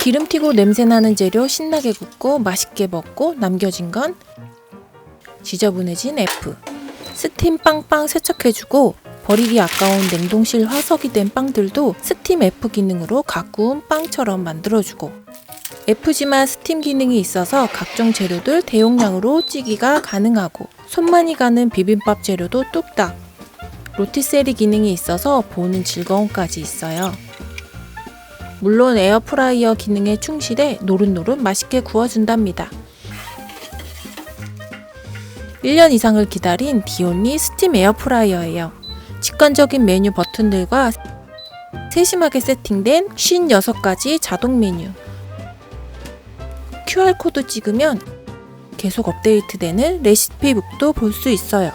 기름 튀고 냄새 나는 재료 신나게 굽고 맛있게 먹고 남겨진 건 지저분해진 F. 스팀 빵빵 세척해주고 버리기 아까운 냉동실 화석이 된 빵들도 스팀 F 기능으로 가꾸운 빵처럼 만들어주고 F지만 스팀 기능이 있어서 각종 재료들 대용량으로 찌기가 가능하고 손만이 가는 비빔밥 재료도 뚝딱 로티세리 기능이 있어서 보는 즐거움까지 있어요. 물론 에어프라이어 기능에 충실해 노릇노릇 맛있게 구워준답니다. 1년 이상을 기다린 디온리 스팀 에어프라이어예요. 직관적인 메뉴 버튼들과 세심하게 세팅된 56가지 자동 메뉴. QR코드 찍으면 계속 업데이트되는 레시피북도 볼 수 있어요.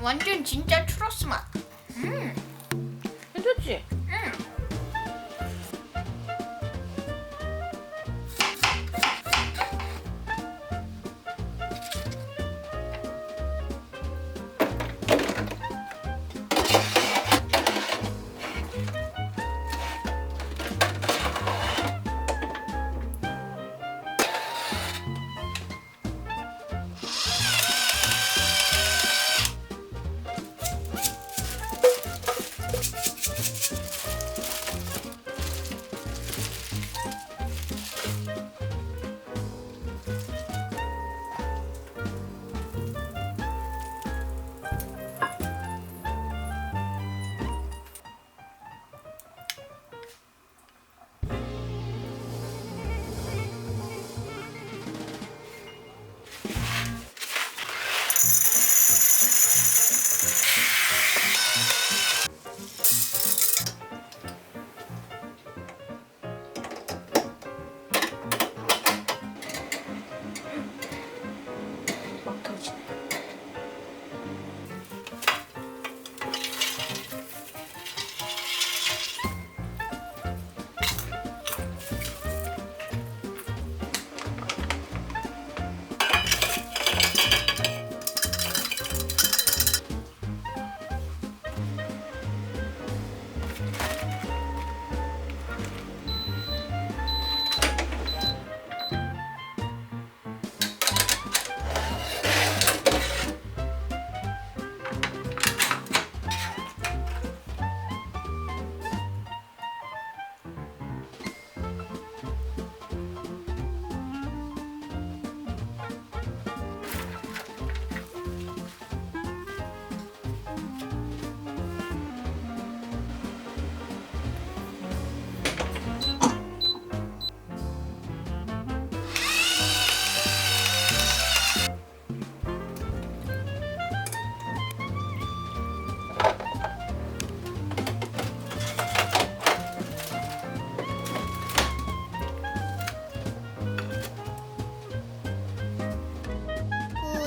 완전 진짜 추러스 맛. 음, 괜찮지?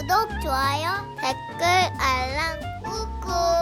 구독, 좋아요, 댓글, 알람, 꾹꾹.